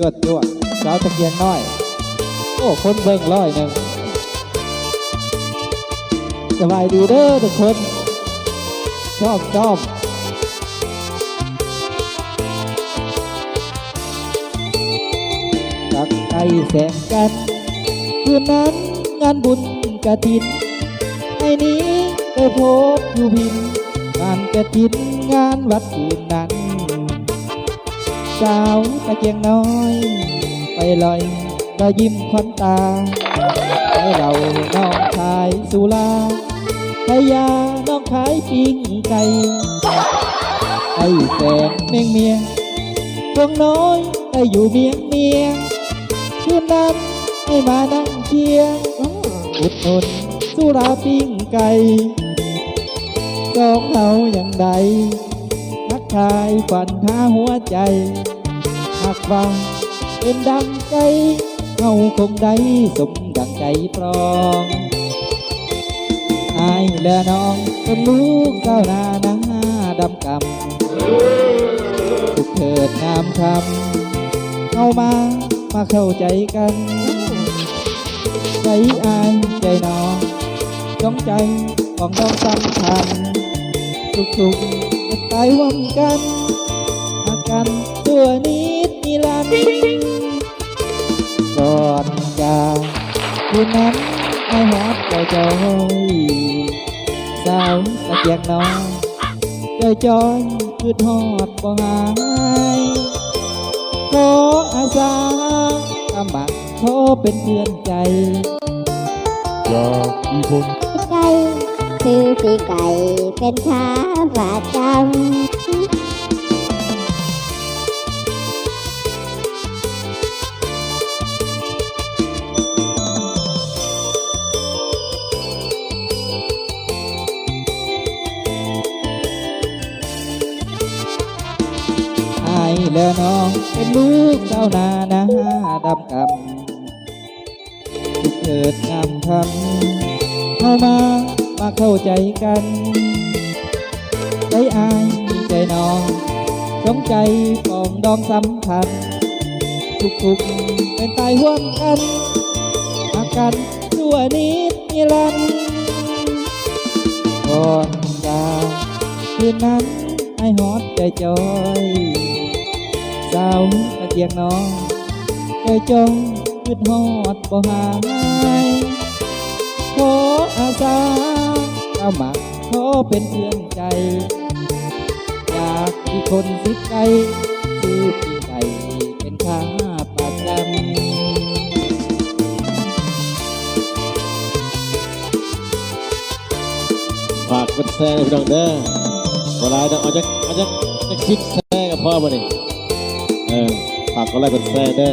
เกิดตัวสาวตะเกียงน้อย โอ้คนเบิ่งร้อยหนึ่งสบายดีเด้อทุกคนชอบชอบตักไก่แสงกันคืนนั้นงานบุญกระถินไอ้นี้ไปพบอยู่พินงานกระถินงานวัดคืนนั้น สาวตะเกียงน้อย ไปลอยรอยยิ้มควันตา ให้เราน้องขายสุราขายยาน้องขายปิ้งไก่ไอ้แสงเมียงเมียงพวงน้อยไอ้อยู่เมียงเมียงคืนนั้นให้มานั่งเชียงอุดหนุนสุราปิ้งไก่สองเฮาอย่างใดทักทายฝันหาหัวใจากว่าเป็นดังใจเฮาคงได้สมดังใจปรองอายและน้องเป็นลูกเจ้านาหน้าดำกำทุกเถิดงามคำเข้ามามาเข้าใจกัน ใจอายใจน้องจองใจของน้องสำคัญทุกๆเป็นตายร่วมกันหากกันตัวนิด นิรันดร์ก่อนจากคืนนั้นให้หอดใจจอยสาวตะเกียงน้องใจจอยคือทอดบ่หายขออาสากำบังขอเป็นเพื่อนใจอยากมีคนไก่ซื้อปีไก่เป็นขาประจำ แลน้องเป็นลูกเจ้านานาดำกำทุกเกิดงามคำเข้ามามาเข้าใจกันใจอายใจน้องจงใจปองดองสัมพันธ์ทุกๆเป็นตายห่วมกันอากันชั่วนิดนิรันดร์ก่อนจากคืนนั้นไอายฮอดใจจอย สาวตะเกียงน้องใจจงขึ้นฮอดบ่หายขออาสาเอามาขอเป็นเพื่อนใจ อยากมีคนสิไก่ซื้อปีไก่เป็นค่าประจำฝากกดแชร์ให้พี่น้องเด้อบ่หลายดอกเอาจักเอาจักจักสิบแชร์กับพ่อมานี่ เออฝากก็ไลค์กดแชร์ด้